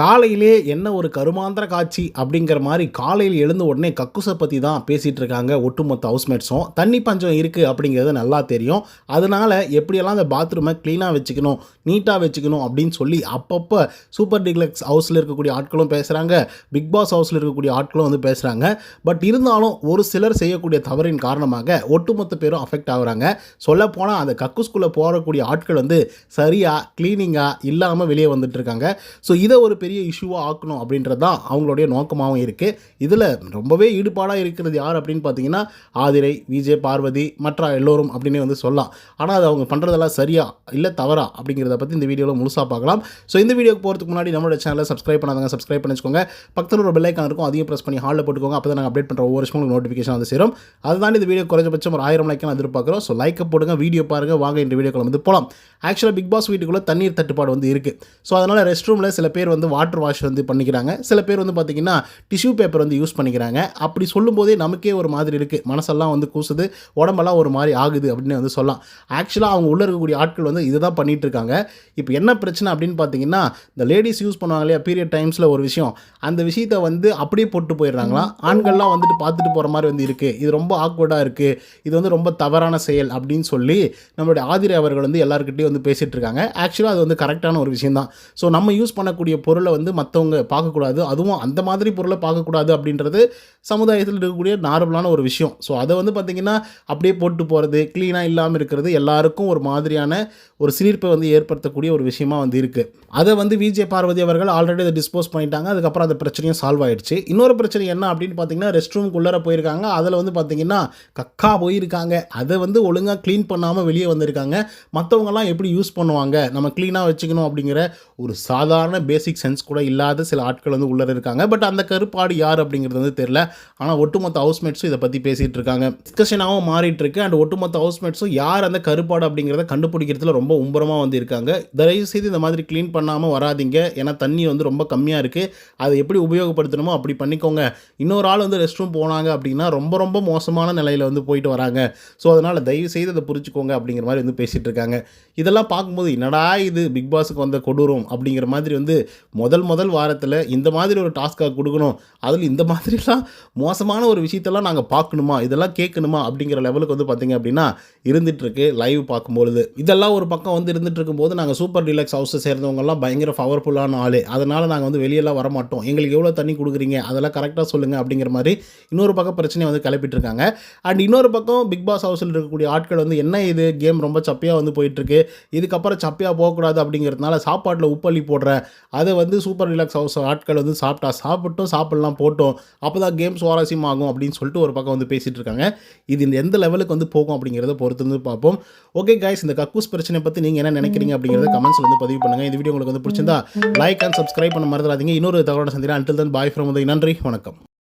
காலையிலே என்ன ஒரு கருமாந்திர காட்சி அப்படிங்கிற மாதிரி காலையில் எழுந்த உடனே கக்குசை பற்றி தான் பேசிகிட்டு இருக்காங்க ஒட்டுமொத்த ஹவுஸ்மேட்ஸும். தண்ணி பஞ்சம் இருக்குது அப்படிங்கிறது நல்லா தெரியும். அதனால் எப்படியெல்லாம் அந்த பாத்ரூமை க்ளீனாக வச்சுக்கணும் நீட்டாக வச்சுக்கணும் அப்படின்னு சொல்லி அப்பப்போ சூப்பர் டிக்லக்ஸ் ஹவுஸில் இருக்கக்கூடிய ஆட்களும் பேசுகிறாங்க பிக் பாஸ் ஹவுஸில் இருக்கக்கூடிய ஆட்களும் வந்து பேசுகிறாங்க பட் இருந்தாலும் ஒரு சிலர் செய்யக்கூடிய தவறின் காரணமாக ஒட்டுமொத்த பேரும் அஃபெக்ட் ஆகுறாங்க. சொல்லப்போனால் அந்த கக்குஸ்குள்ளே போகக்கூடிய ஆட்கள் வந்து சரியாக க்ளீனிங்காக இல்லாமல் வெளியே வந்துட்டு இருக்காங்க. ஸோ இதை ஒரு பெரிய இஷ்யூவாக ஆக்கணும் அப்படின்றது தான் அவங்களுடைய நோக்கமாகவும் இருக்குது இதில் ரொம்பவே ஈடுபாடாக இருக்கிறது யார் அப்படின்னு பார்த்தீங்கன்னா ஆதிரை விஜய் பார்வதி மற்ற எல்லோரும் அப்படின்னு வந்து சொல்லலாம். ஆனால் அது அவங்க பண்ணுறதெல்லாம் சரியா இல்லை தவறா அப்படிங்கிறத பற்றி இந்த வீடியோவில் முழுசாக பார்க்கலாம். ஸோ இந்த வீடியோக்கு போகிறதுக்கு முன்னாடி நம்மளோட சேனலை சப்ஸ்கிரைப் பண்ணாதாங்க சப்ஸ்கிரைப் பண்ணி வச்சுக்கோங்க பக்கத்தில் ஒரு பெல்லைக்கான் இருக்கும் அதையும் ப்ரெஸ் பண்ணி ஹாலில் போட்டுக்கோங்க. அப்போ தான் நாங்கள் அப்டேட் பண்ணுற ஒவ்வொரு விஷயம் நோட்டிஃபிகேஷன் வந்து சேரும். அதுதான் இந்த வீடியோ குறைஞ்சபட்சம் ஒரு ஆயிரம் லைக்கான எதிர்பார்க்குறோம். ஸோ லைக்கை போடுங்க வீடியோ பாருங்கள் வாங்க இந்த வீடியோக்குள்ள வந்து போகலாம் ஆக்சுவலாக பிக் பாஸ் வீட்டுக்குள்ளே தண்ணீர் தட்டுப்பாடு வந்து இருக்குது ஸோ அதனால் ரெஸ்ட் ரூமில் சில பேர் வந்து வாட்டர் வாஷ் வந்து பண்ணிக்கிறாங்க. சில பேர் வந்து பார்த்திங்கன்னா டிஷ்யூ பேப்பர் வந்து யூஸ் பண்ணிக்கிறாங்க. அப்படி சொல்லும்போதே நமக்கே ஒரு மாதிரி இருக்குது மனசெல்லாம் வந்து கூசுது. உடம்பெல்லாம் ஒரு மாதிரி ஆகுது அப்படின்னு வந்து சொல்லலாம். ஆக்சுவலாக அவங்க உள்ளே இருக்கக்கூடிய ஆட்கள் வந்து இதை தான் பண்ணிகிட்டு இருக்காங்க. இப்போ என்ன பிரச்சனை அப்படின்னு பார்த்தீங்கன்னா இந்த லேடிஸ் யூஸ் பண்ணுவாங்க இல்லையா பீரியட் டைம்ஸில் ஒரு விஷயம். அந்த விஷயத்தை வந்து அப்படியே போட்டு போயிடுறாங்களாம் ஆண்கள்லாம் வந்துட்டு பார்த்துட்டு போகிற மாதிரி வந்து இருக்குது இது ரொம்ப ஆக்வர்டாக இருக்குது இது வந்து ரொம்ப தவறான செயல் அப்படின்னு சொல்லி நம்மளுடைய ஆதிரி அவர்கள் வந்து எல்லாருக்கிட்டையும் வந்து பேசிகிட்டு இருக்காங்க ஆக்சுவலாக அது வந்து கரெக்டான ஒரு விஷயந்தான் ஸோ நம்ம யூஸ் பண்ணக்கூடிய பொருளை வந்து மற்றவங்க பார்க்கக்கூடாது. அதுவும் அந்த மாதிரி பொருளை பார்க்கக்கூடாது அப்படின்றது சமுதாயத்தில் இருக்கக்கூடிய நார்மலான ஒரு விஷயம். ஸோ அதை வந்து பார்த்திங்கன்னா அப்படியே போட்டு போகிறது க்ளீனாக இல்லாமல் இருக்கிறது எல்லாருக்கும் ஒரு மாதிரியான ஒரு சிலிர்ப்பை வந்து ஏற்படுத்தக்கூடிய ஒரு விஷயமா வந்து இருக்குது அதை வந்து விஜய் பார்வதி அவர்கள் ஆல்ரெடி அதை டிஸ்போஸ் பண்ணிட்டாங்க. அதுக்கப்புறம் அந்த பிரச்சனையும் சால்வ் ஆயிடுச்சு. இன்னொரு பிரச்சனை என்ன அப்படின்னு பார்த்தீங்கன்னா ரெஸ்ட் ரூம்குள்ளே போயிருக்காங்க. அதில் வந்து பார்த்தீங்கன்னா கக்கா போயிருக்காங்க. அதை வந்து ஒழுங்காக க்ளீன் பண்ணாமல் வெளியே வந்திருக்காங்க. மற்றவங்கலாம் எப்படி யூஸ் பண்ணுவாங்க? நம்ம க்ளீனாக வச்சுக்கணும் அப்படிங்கிற ஒரு சாதாரண பேசிக் சென்ஸ் கூட இல்லாத சில ஆட்கள் வந்து உள்ளே இருக்காங்க. பட் அந்த கருப்பாடு யார் அப்படிங்கிறது வந்து தெரில ஆனால் ஒட்டுமொத்த ஹவுஸ்மேட்ஸும் இதை பற்றி பேசிகிட்டு இருக்காங்க. டிஸ்கஷனாகவும் மாறிட்டு இருக்கு. அண்ட் ஒட்டுமொத்த ஹவுஸ்மேட்ஸும் யார் அந்த கருப்பாடு அப்படிங்கிறத கண்டுபிடிக்கிறதுல ரொம்ப உம்பரமாக வந்து இருக்காங்க. தயவு செய்து இந்த மாதிரி க்ளீன் பண்ணாமல் வராதீங்க. ஏன்னா தண்ணி வந்து ரொம்ப கம்மியாக இருக்குது அதை எப்படி உபயோகப்படுத்தணுமோ அப்படி பண்ணிக்கோங்க. இன்னொரு ஆள் வந்து ரெஸ்ட் ரூம் போனாங்க அப்படின்னா ரொம்ப ரொம்ப மோசமான நிலையில் வந்து போயிட்டு வராங்க. ஸோ அதனால் தயவு செய்து அதை புரிஞ்சுக்கோங்க அப்படிங்கிற மாதிரி வந்து பேசிகிட்டு இருக்காங்க. இதை இதெல்லாம் பார்க்கும்போது என்னடா இது பிக் பாஸுக்கு வந்த கொடூரம் அப்படிங்கிற மாதிரி வந்து முதல் முதல் வாரத்தில் இந்த மாதிரி ஒரு டாஸ்க்காக கொடுக்கணும். அதில் இந்த மாதிரிலாம் மோசமான ஒரு விஷயத்தெல்லாம் நாங்கள் பார்க்கணுமா? இதெல்லாம் கேட்கணுமா? அப்படிங்கிற லெவலுக்கு வந்து பார்த்திங்க அப்படின்னா இருந்துகிட்ருக்கு லைவ் பார்க்கும்பொழுது. இதெல்லாம் ஒரு பக்கம் வந்து இருந்துகிட்டு இருக்கும்போது நாங்கள் சூப்பர் டிலக்ஸ் ஹவுஸை சேர்ந்தவங்கலாம் பயங்கர பவர்ஃபுல்லான ஆள். அதனால் நாங்கள் வந்து வெளியெல்லாம் வர மாட்டோம் எங்களுக்கு எவ்வளோ தண்ணி கொடுக்குறீங்க? அதெல்லாம் கரெக்டாக சொல்லுங்கள் அப்படிங்கிற மாதிரி இன்னொரு பக்கம் பிரச்சனையை வந்து கிளப்பிட்டுருக்காங்க. அண்ட் இன்னொரு பக்கம் பிக் பாஸ் ஹவுஸில் இருக்கக்கூடிய ஆட்கள் வந்து என்ன இது? கேம் ரொம்ப சப்பையாக வந்து போயிட்டுருக்கு. இதுக்கப்புறம் சப்பையாக போகக்கூடாது அப்படிங்கிறதுனால சாப்பாட்டில் உப்பள்ளி போடுறேன் அதை வந்து சூப்பர் ரிலாக்ஸ் ஹவுஸ் ஆட்கள் வந்து சாப்பிட்டா சாப்பிட்டோம் சாப்பிட்லாம் போட்டோம். அப்போ தான் கேம் சுவாரஸ்யமாகும் அப்படின்னு சொல்லிட்டு ஒரு பக்கம் வந்து பேசிகிட்டு இருக்காங்க. இது இந்த எந்த லெவலுக்கு வந்து போகும் அப்படிங்கிறத பொறுத்து வந்து பார்ப்போம். ஓகே கைஸ் இந்த கக்கூஸ் பிரச்சனை பற்றி நீங்கள் என்ன நினைக்கிறீங்க அப்படிங்கிறத கமெண்ட்ஸில் வந்து பதிவு பண்ணுங்கள் இந்த வீடியோ உங்களுக்கு வந்து பிடிச்சிருந்தா லைக் அண்ட் சப்ஸ்கிரைப் பண்ண மறந்துடாதீங்க. இன்னொரு தகவலோட Chandra until then bye from நன்றி வணக்கம்.